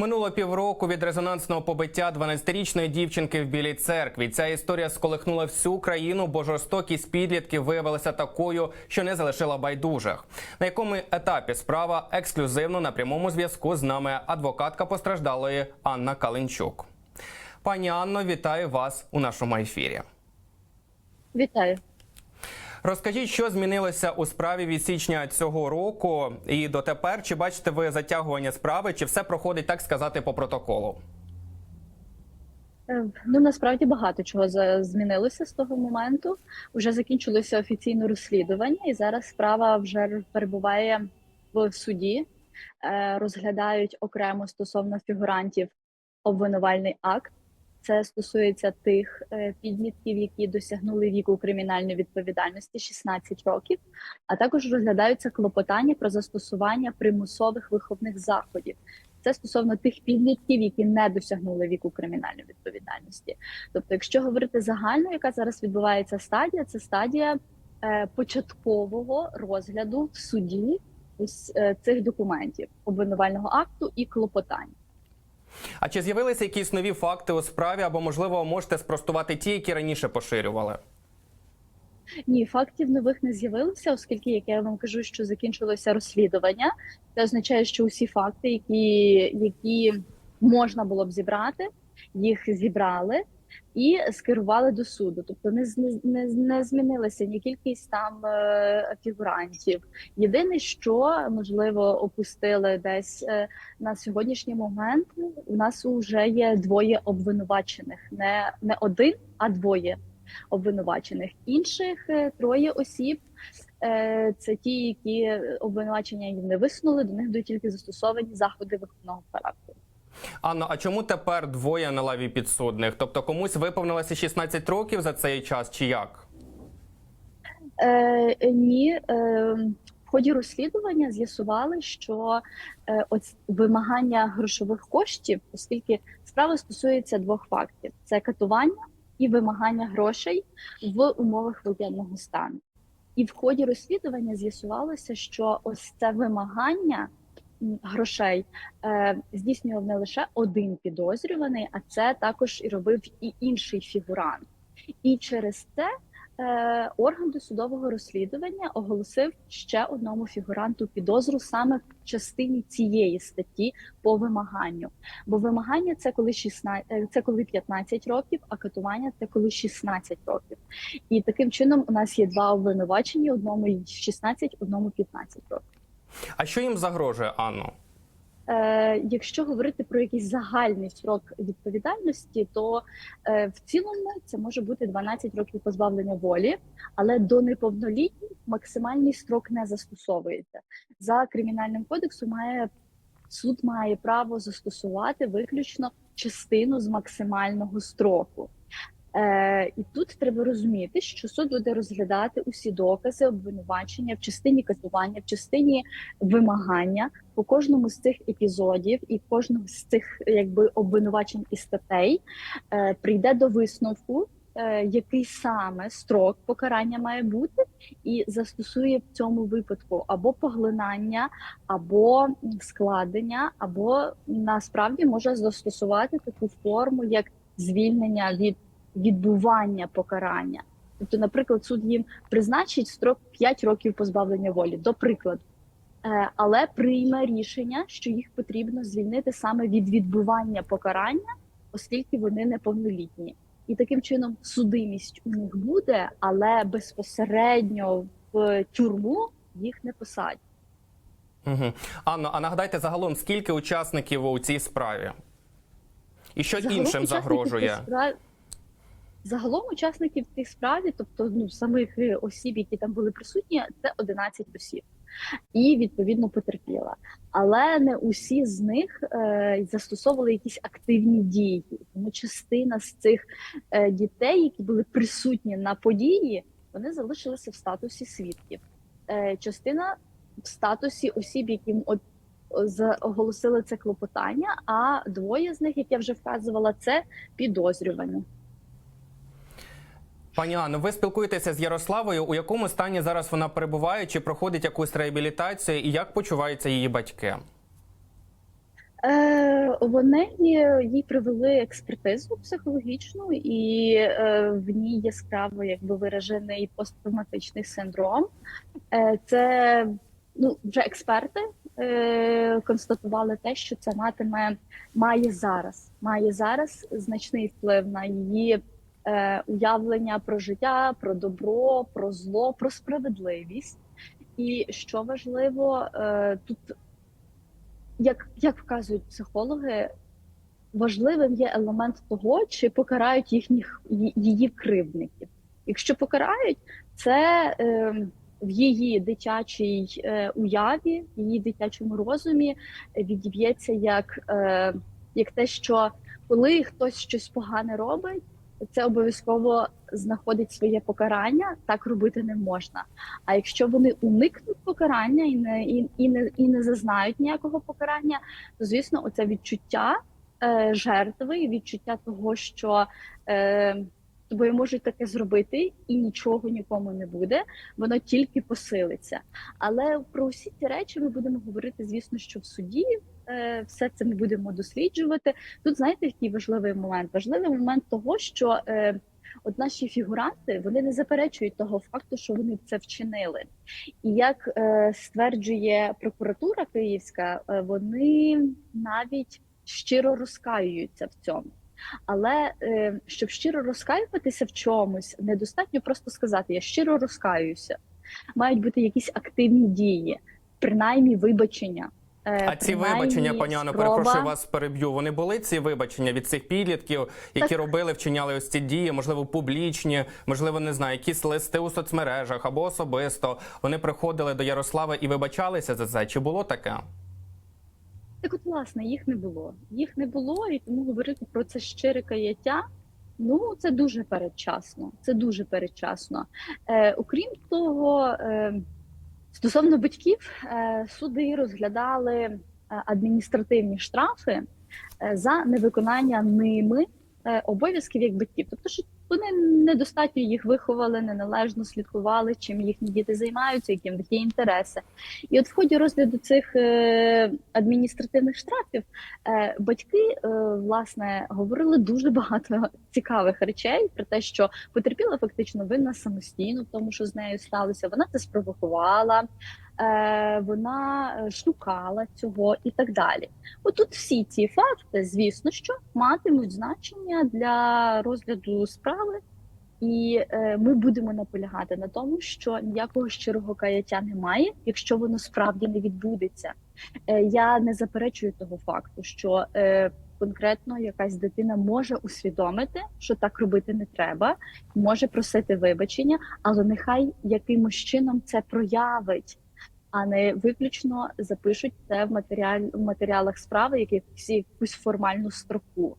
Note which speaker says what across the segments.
Speaker 1: Минуло півроку від резонансного побиття 12-річної дівчинки в Білій церкві. Ця історія сколихнула всю країну, бо жорстокість підлітків виявилася такою, що не залишила байдужих. На якому етапі справа ексклюзивно на прямому зв'язку з нами адвокатка постраждалої Анна Каленчук. Пані Анно, вітаю вас у нашому ефірі.
Speaker 2: Вітаю.
Speaker 1: Розкажіть, що змінилося у справі від січня цього року і дотепер? Чи бачите ви затягування справи, чи все проходить так сказати по протоколу?
Speaker 2: Е, Ну насправді багато чого змінилося з того моменту. Вже закінчилося офіційне розслідування, і зараз справа вже перебуває в суді. Е, Розглядають окремо стосовно фігурантів обвинувальний акт. Це стосується тих е, підлітків, які досягнули віку кримінальної відповідальності 16 років, а також розглядаються клопотання про застосування примусових виховних заходів. Це стосовно тих підлітків, які не досягнули віку кримінальної відповідальності. Тобто, якщо говорити загально, яка зараз відбувається стадія, це стадія е, початкового розгляду в суді ось е, цих документів обвинувального акту і клопотань.
Speaker 1: А чи з'явилися якісь нові факти у справі, або можливо можете спростувати ті, які раніше поширювали?
Speaker 2: Ні, фактів нових не з'явилося, оскільки, як я вам кажу, що закінчилося розслідування. Це означає, що усі факти, які, які можна було б зібрати, їх зібрали і скерували до суду. Тобто не не, не змінилася ні кількість там е, фігурантів. Єдине, що можливо опустили десь е, на сьогоднішній момент. У нас вже є двоє обвинувачених, не, не один, а двоє обвинувачених. Інших е, троє осіб це ті, які обвинувачення їм не висунули, до них будуть тільки застосовані заходи виховного характеру.
Speaker 1: Анно, а чому тепер двоє на лаві підсудних? Тобто комусь виповнилося 16 років за цей час, чи як?
Speaker 2: Е, ні, е, в ході розслідування з'ясували, що е, ось вимагання грошових коштів, оскільки справа стосується двох фактів: це катування і вимагання грошей в умовах воєнного стану. І в ході розслідування з'ясувалося, що ось це вимагання грошей е, здійснював не лише один підозрюваний, а це також і робив і інший фігурант. І через це е, орган досудового розслідування оголосив ще одному фігуранту підозру саме в частині цієї статті по вимаганню. Бо вимагання це коли 16, е, це коли 15 років, а катування це коли 16 років. І таким чином у нас є два обвинувачені: одному 16, одному 15 років.
Speaker 1: А що їм загрожує, Анно?
Speaker 2: Е, якщо говорити про якийсь загальний срок відповідальності, то е, в цілому це може бути 12 років позбавлення волі, але до неповнолітніх максимальний строк не застосовується. За кримінальним кодексом має суд має право застосувати виключно частину з максимального строку. Е, і тут треба розуміти, що суд буде розглядати усі докази обвинувачення в частині катування, в частині вимагання по кожному з цих епізодів і кожному з цих якби обвинувачень і статей. Е, прийде до висновку, е, який саме строк покарання має бути, і застосує в цьому випадку або поглинання, або складення, або насправді може застосувати таку форму, як звільнення від відбування покарання. Тобто, наприклад, суд їм призначить строк 5 років позбавлення волі, до прикладу. Е, але прийме рішення, що їх потрібно звільнити саме від відбування покарання, оскільки вони неповнолітні. І таким чином судимість у них буде, але безпосередньо в тюрму їх не посадять.
Speaker 1: Угу. Анно, а нагадайте загалом, скільки учасників у цій справі? І що
Speaker 2: Загалом
Speaker 1: іншим загрожує?
Speaker 2: справ- Загалом учасників тих справі, тобто ну самих е, осіб, які там були присутні, це 11 осіб, і відповідно потерпіла. Але не усі з них е, застосовували якісь активні дії. Тому частина з цих е, дітей, які були присутні на події, вони залишилися в статусі свідків. Е, частина в статусі осіб, яким от оголосили це клопотання. А двоє з них, як я вже вказувала, це підозрювані.
Speaker 1: Пані Анно, ви спілкуєтеся з Ярославою. У якому стані зараз вона перебуває? Чи проходить якусь реабілітацію, і як почуваються її батьки?
Speaker 2: Е, вони їй провели експертизу психологічну, і е, в ній яскраво якби виражений посттравматичний синдром. Е, це ну вже експерти е, констатували те, що це матиме має зараз, має зараз значний вплив на її е, уявлення про життя, про добро, про зло, про справедливість. І що важливо, е, тут як, як вказують психологи, важливим є елемент того, чи покарають їхніх її кривдників. Якщо покарають, це е, в її дитячій е, уяві, в її дитячому розумі відіб'ється як, е, як те, що коли хтось щось погане робить, це обов'язково знаходить своє покарання. Так робити не можна. А якщо вони уникнуть покарання і не і, і не і не зазнають ніякого покарання, то звісно, оце відчуття е, жертви, відчуття того, що е, тобою можуть таке зробити, і нічого нікому не буде, воно тільки посилиться. Але про усі ці речі ми будемо говорити, звісно, що в суді. Е, Все це ми будемо досліджувати. Тут знаєте, який важливий момент? Важливий момент того, що е, от наші фігуранти вони не заперечують того факту, що вони це вчинили. І як е, стверджує прокуратура Київська, е, вони навіть щиро розкаюються в цьому. Але е, щоб щиро розкаюватися в чомусь, недостатньо просто сказати Я щиро розкаююся. Мають бути якісь активні дії, принаймні вибачення. Е,
Speaker 1: А ці вибачення,
Speaker 2: спроба-
Speaker 1: перепрошую вас переб'ю. Вони були ці вибачення від цих підлітків, які робили, вчиняли ось ці дії, можливо, публічні, можливо, не знаю, якісь листи у соцмережах або особисто. Вони приходили до Ярослава і вибачалися за це. Чи було таке?
Speaker 2: Так от, власне, їх не було. Їх не було, і тому говорити про це щире каяття. Ну, це дуже передчасно. Це дуже передчасно. Е, окрім того, е, стосовно батьків, е, суди розглядали е, адміністративні штрафи е, за невиконання ними обов'язків як батьків. Тобто, що вони недостатньо їх виховали, неналежно слідкували, чим їхні діти займаються, які в інтереси. І от в ході розгляду цих е, адміністративних штрафів е, батьки е, власне говорили дуже багато цікавих речей про те, що потерпіла фактично винна самостійно, в тому що з нею сталося. Вона це спровокувала, вона е, шукала цього і так далі. Отут всі ці факти, звісно, що матимуть значення для розгляду справи. І е, ми будемо наполягати на тому, що ніякого щирого каяття немає, якщо воно справді не відбудеться. Е, я не заперечую того факту, що е, конкретно якась дитина може усвідомити, що так робити не треба, може просити вибачення, але нехай якимось чином це проявить. А не виключно запишуть це в матеріаль в матеріалах справи, які всі якусь формальну строку.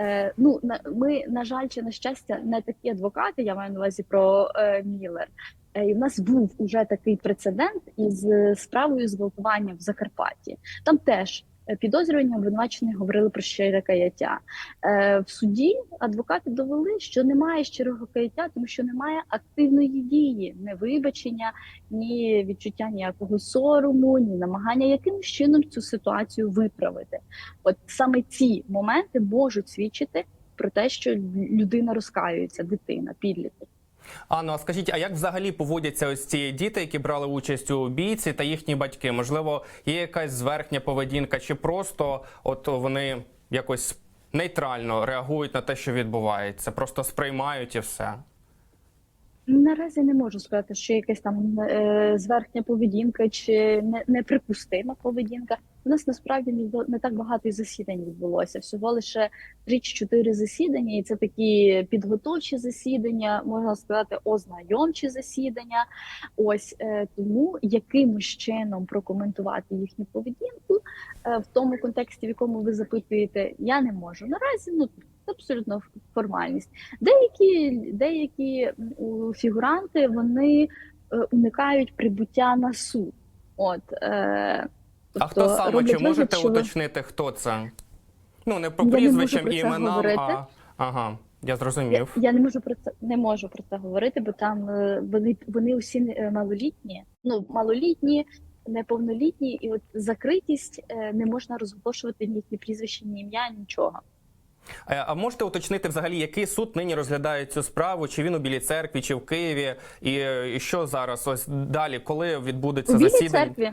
Speaker 2: Е, ну на ми на жаль чи на щастя не такі адвокати. Я маю на увазі про е, Міллер. Е, і в нас був уже такий прецедент із е, справою зґвалтування в Закарпатті. Там теж підозрювані обвинувачені говорили про щире каяття. Е, в суді адвокати довели, що немає щирого каяття, тому що немає активної дії, не вибачення, ні відчуття ніякого сорому, ні намагання якимось чином цю ситуацію виправити. От саме ці моменти можуть свідчити про те, що людина розкаюється, дитина, підліток.
Speaker 1: Анно, а скажіть, а як взагалі поводяться ось ці діти, які брали участь у бійці та їхні батьки? Можливо, є якась зверхня поведінка, чи просто от вони якось нейтрально реагують на те, що відбувається, просто сприймають і все.
Speaker 2: Наразі не можу сказати, що якась там е, зверхня поведінка чи не, неприпустима поведінка. У нас насправді не, не так багато засідань відбулося. Всього лише 3-4 засідання, і це такі підготовчі засідання, можна сказати, ознайомчі засідання. Ось е, тому якимось чином прокоментувати їхню поведінку е, в тому контексті, в якому ви запитуєте, я не можу. Наразі ну абсолютно формальність. Деякі деякі фігуранти вони е, уникають прибуття на суд. От е,
Speaker 1: А хто
Speaker 2: тобто
Speaker 1: саме? Чи
Speaker 2: вигляд,
Speaker 1: можете
Speaker 2: що
Speaker 1: уточнити, хто це? Ну, не по
Speaker 2: Я
Speaker 1: прізвищам і іменам,
Speaker 2: говорити.
Speaker 1: а ага, я
Speaker 2: Я,
Speaker 1: зрозумів.
Speaker 2: я не можу про це не можу про це говорити, бо там е, вони вони усі е, малолітні. Ну малолітні, неповнолітні, і от закритість не можна розголошувати ні їхні прізвища, ні ім'я, нічого.
Speaker 1: Е, А можете уточнити взагалі, який суд нині розглядає цю справу? Чи він у Білій церкві, чи в Києві? І, е, що зараз? Ось далі, коли відбудеться
Speaker 2: У Білій
Speaker 1: засідання?
Speaker 2: церкві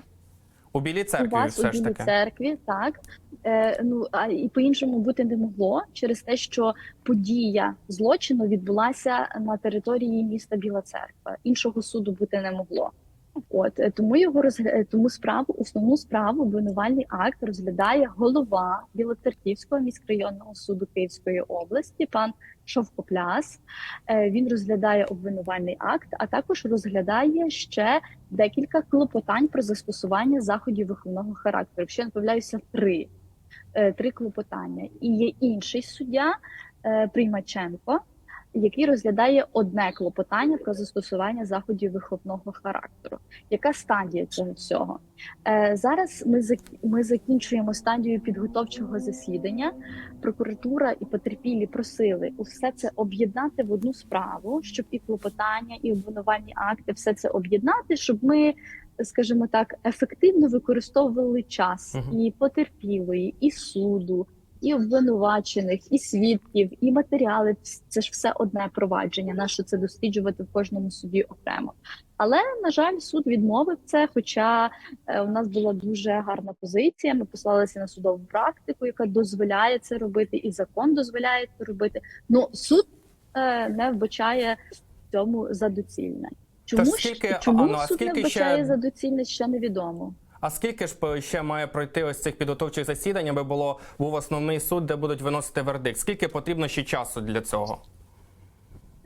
Speaker 1: У Білій
Speaker 2: у
Speaker 1: церкві,
Speaker 2: вас у
Speaker 1: все ж таки.
Speaker 2: церкві, так е, ну а і по-іншому бути не могло через те, що подія злочину відбулася на території міста Біла Церква. Іншого суду бути не могло. От е, тому його розгля... е, тому справу, основну справу, обвинувальний акт розглядає голова Білоцерківського міськрайонного суду Київської області, пан Шовкопляс. Е, Він розглядає обвинувальний акт, а також розглядає ще декілька клопотань про застосування заходів виховного характеру. Якщо я три, три клопотання. І є інший суддя Приймаченко, який розглядає одне клопотання про застосування заходів виховного характеру. Яка стадія цього всього? Е, Зараз ми зак- ми закінчуємо стадію підготовчого засідання. Прокуратура і потерпілі просили усе це об'єднати в одну справу, щоб і клопотання, і обвинувальні акти, все це об'єднати, щоб ми, скажімо так, ефективно використовували час
Speaker 1: Мгм.
Speaker 2: і потерпілої, і суду, і обвинувачених, і свідків, і матеріали. Це ж все одне провадження. Нащо це досліджувати в кожному суді окремо? Але на жаль, суд відмовив це. Хоча е, у нас була дуже гарна позиція. Ми послалися на судову практику, яка дозволяє це робити, і закон дозволяє це робити. Ну суд е, не вбачає в цьому за доцільне. Чому, ж-
Speaker 1: скільки-
Speaker 2: чому
Speaker 1: Анно, а
Speaker 2: суд не вбачає
Speaker 1: ще-
Speaker 2: за доцільне, ще невідомо.
Speaker 1: А скільки ж ще має пройти ось цих підготовчих засідань, аби було був основний суд, де будуть виносити вердикт? Скільки потрібно ще часу для цього?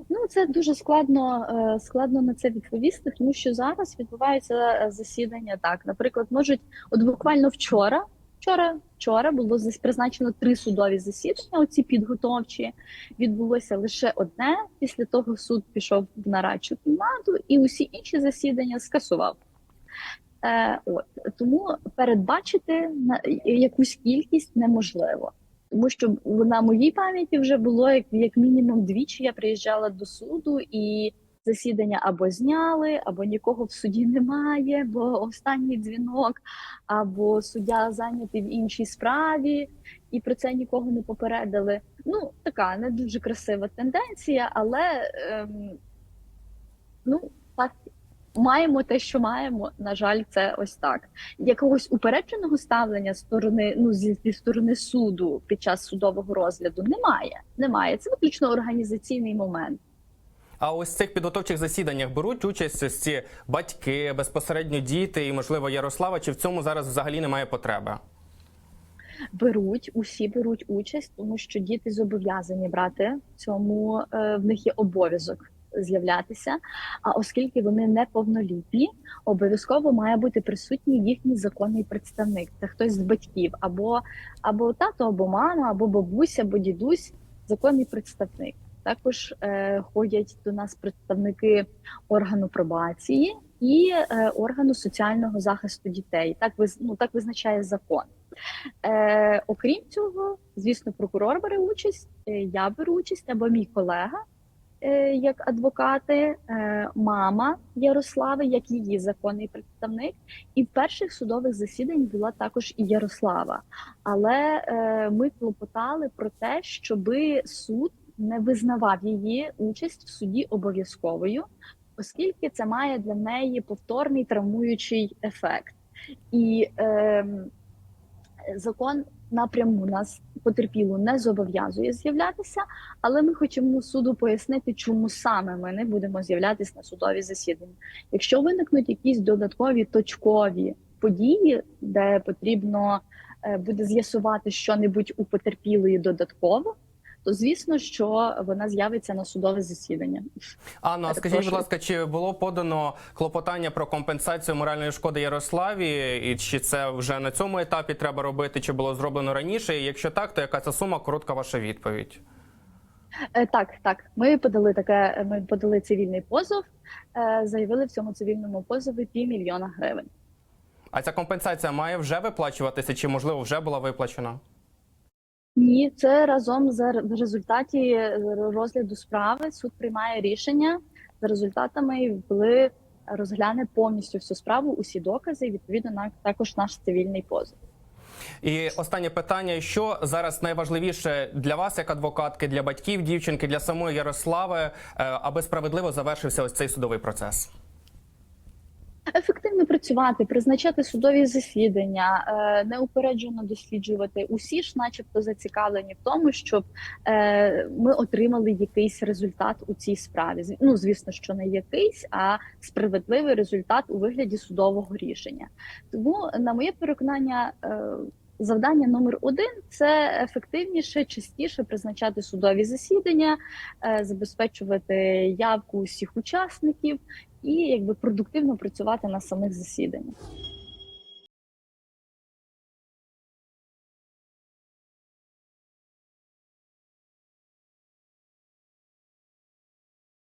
Speaker 2: Ну це дуже складно, е, складно на це відповісти, тому що зараз відбуваються е, засідання так. Наприклад, можуть, от буквально вчора, вчора, вчора було призначено три судові засідання. Оці підготовчі відбулося лише одне. Після того суд пішов в нарадчу кімнату, і усі інші засідання скасував. Е, от тому передбачити на якусь кількість неможливо. Тому що на моїй пам'яті вже було як, як мінімум двічі. Я приїжджала до суду, і засідання або зняли, або нікого в суді немає, бо останній дзвінок, або суддя зайнятий в іншій справі, і про це нікого не попередили. Ну така не дуже красива тенденція, але ем, ну так. Маємо те, що маємо. На жаль, це ось так. Якогось упередженого ставлення сторони, ну зі, зі сторони суду під час судового розгляду немає. Немає. Це виключно організаційний момент.
Speaker 1: А ось в цих підготовчих засіданнях беруть участь ось ці батьки, безпосередньо діти і, можливо, Ярослава. Чи в цьому зараз взагалі немає потреби?
Speaker 2: Беруть усі беруть участь, тому що діти зобов'язані брати в цьому. е, В них є обов'язок з'являтися. А оскільки вони неповнолітні, обов'язково має бути присутній їхній законний представник. Це хтось з батьків, або або тато, або мама, або бабуся, або дідусь, законний представник. Також е, ходять до нас представники органу пробації і е, органу соціального захисту дітей. Так виз, ну, так визначає закон. Е, окрім цього, звісно, прокурор бере участь, е, я беру участь або мій колега як адвокати, е, мама Ярослави, як її законний представник. І в перших судових засіданнях була також і Ярослава. Але е, ми клопотали про те, щоби суд не визнавав її участь в суді обов'язковою, оскільки це має для неї повторний травмуючий ефект. І е, закон напряму нас потерпілу не зобов'язує з'являтися, але ми хочемо суду пояснити, чому саме ми не будемо з'являтися на судові засідання. Якщо виникнуть якісь додаткові точкові події, де потрібно е, буде з'ясувати що-небудь у потерпілої додатково. То звісно, що вона з'явиться на судове засідання.
Speaker 1: Анно, а скажіть, будь ласка, чи було подано клопотання про компенсацію моральної шкоди Ярославі, і чи це вже на цьому етапі треба робити, чи було зроблено раніше? І якщо так, то яка це сума? Коротка ваша відповідь.
Speaker 2: Е, Так, так, ми подали таке. Ми подали цивільний позов. е, Заявили в цьому цивільному позові півмільйона гривень.
Speaker 1: А ця компенсація має вже виплачуватися, чи можливо вже була виплачена?
Speaker 2: Ні, це разом за в результаті розгляду справи суд приймає рішення за результатами, коли розгляне повністю всю справу, усі докази, і відповідно на також наш цивільний позов.
Speaker 1: І останнє питання: що зараз найважливіше для вас, як адвокатки, для батьків дівчинки, для самої Ярослави, е, аби справедливо завершився ось цей судовий процес?
Speaker 2: Ефективно працювати, призначати судові засідання, е, неупереджено досліджувати. Усі ж, начебто, зацікавлені в тому, щоб е, ми отримали якийсь результат у цій справі. Ну, звісно, що не якийсь, а справедливий результат у вигляді судового рішення. Тому, на моє переконання. е, Завдання номер один це ефективніше, частіше призначати судові засідання, забезпечувати явку усіх учасників і якби продуктивно працювати на самих засіданнях.